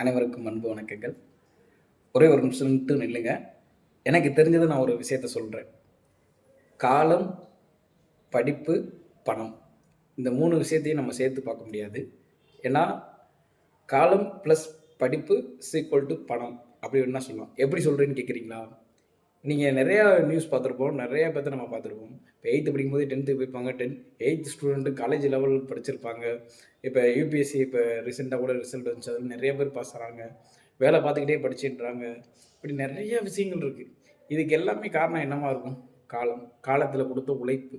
அனைவருக்கும் அன்பு வணக்கங்கள். ஒரே ஒரு நிமிஷம்ட்டு நில்லுங்க. எனக்கு தெரிஞ்சதை நான் ஒரு விஷயத்த சொல்கிறேன் காலம் படிப்பு பணம். இந்த மூணு விஷயத்தையும் நம்ம சேர்த்து பார்க்க முடியாது. ஏன்னா காலம் ப்ளஸ் படிப்பு ஈக்குவல் டு பணம். அப்படி வேணா சொல்லலாம். எப்படி சொல்கிறேன்னு கேட்குறீங்களா நீங்கள் நிறையா நியூஸ் பார்த்துருப்போம். நிறையா பேர்த்த நம்ம பார்த்துருப்போம். இப்போ எயித்து படிக்கும்போது tenth போய்ப்பாங்க ten eighth student college level படிச்சிருப்பாங்க. இப்போ யூபிஎஸ்சி இப்போ ரீசெண்டாக கூட ரிசல்ட் வந்துச்சு. அதில் நிறைய பேர் பாஸ் ஆகிறாங்க வேலை பார்த்துக்கிட்டே படிச்சுன்றாங்க. இப்படி நிறைய விஷயங்கள் இருக்குது இதுக்கு எல்லாமே காரணம் என்னவாக இருக்கும்? காலம். காலத்தில் கொடுத்த உழைப்பு.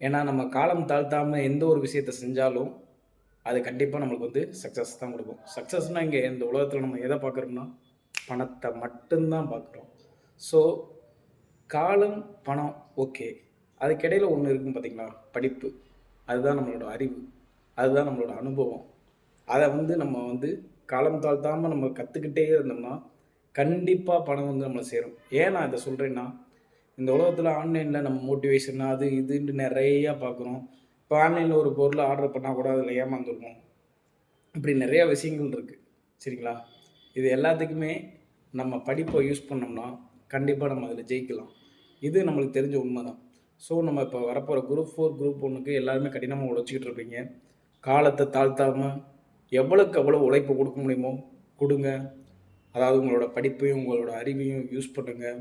ஏன்னா நம்ம காலம் தாழ்த்தாமல் எந்த ஒரு விஷயத்தை செஞ்சாலும் அது கண்டிப்பாக நம்மளுக்கு வந்து சக்ஸஸ் தான் கொடுக்கும். சக்ஸஸ்னால் இங்கே இந்த உலகத்தில் நம்ம எதை பார்க்குறோம்னா பணத்தை மட்டும்தான் பார்க்குறோம். ஸோ காலம் பணம் ஓகே அதுக்கிடையில் ஒன்று இருக்கும் பார்த்தீங்களா படிப்பு. அதுதான் நம்மளோட அறிவு. அதுதான் நம்மளோட அனுபவம். அதை வந்து நம்ம வந்து காலம் தாழ்த்தாமல் நம்ம கற்றுக்கிட்டே இருந்தோம்னா கண்டிப்பாக பணம் வந்து நம்மளை சேரும். ஏன் நான் இதை சொல்கிறேன்னா இந்த உலகத்தில் ஆன்லைனில் நம்ம மோட்டிவேஷன் அது இதுன்ட்டு நிறையா பார்க்குறோம் இப்போ ஆன்லைனில் ஒரு பொருளை ஆர்டர் பண்ணால் கூட அதில் ஏமாந்துருக்கோம் இப்படி நிறையா விஷயங்கள் இருக்குது சரிங்களா? இது எல்லாத்துக்குமே நம்ம படிப்பை யூஸ் பண்ணோம்னா கண்டிப்பாக நம்ம அதில் ஜெயிக்கலாம். இது நம்மளுக்கு தெரிஞ்ச உண்மை தான் ஸோ நம்ம இப்போ வரப்போகிற குரூப் ஃபோர் குரூப் ஒன்றுக்கு எல்லாருமே கடினமாக உழைச்சிக்கிட்டு இருப்பீங்க. காலத்தை தாழ்த்தாமல் எவ்வளோக்கு எவ்வளோ உழைப்பு கொடுக்க முடியுமோ கொடுங்க. அதாவது உங்களோட படிப்பையும் உங்களோட அறிவையும் யூஸ் பண்ணுங்கள்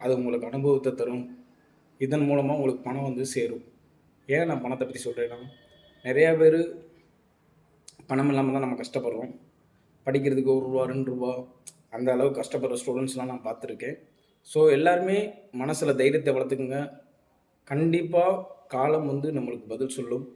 அது உங்களுக்கு அனுபவத்தை தரும். இதன் மூலமாக உங்களுக்கு பணம் வந்து சேரும். ஏன் நான் பணத்தை பற்றி சொல்கிறேன்னா நிறையா பேர் பணம் இல்லாமல் தான் நம்ம கஷ்டப்படுறோம். படிக்கிறதுக்கு ஒரு ரூபா ரெண்டு ரூபா அந்த அளவுக்கு கஷ்டப்படுற ஸ்டூடெண்ட்ஸ்லாம் நான் பார்த்துருக்கேன். ஸோ எல்லாருமே மனசில் தைரியத்தை வளர்த்துக்குங்க. கண்டிப்பாக காலம் வந்து நம்மளுக்கு பதில் சொல்லும்.